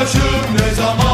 Başım ne zaman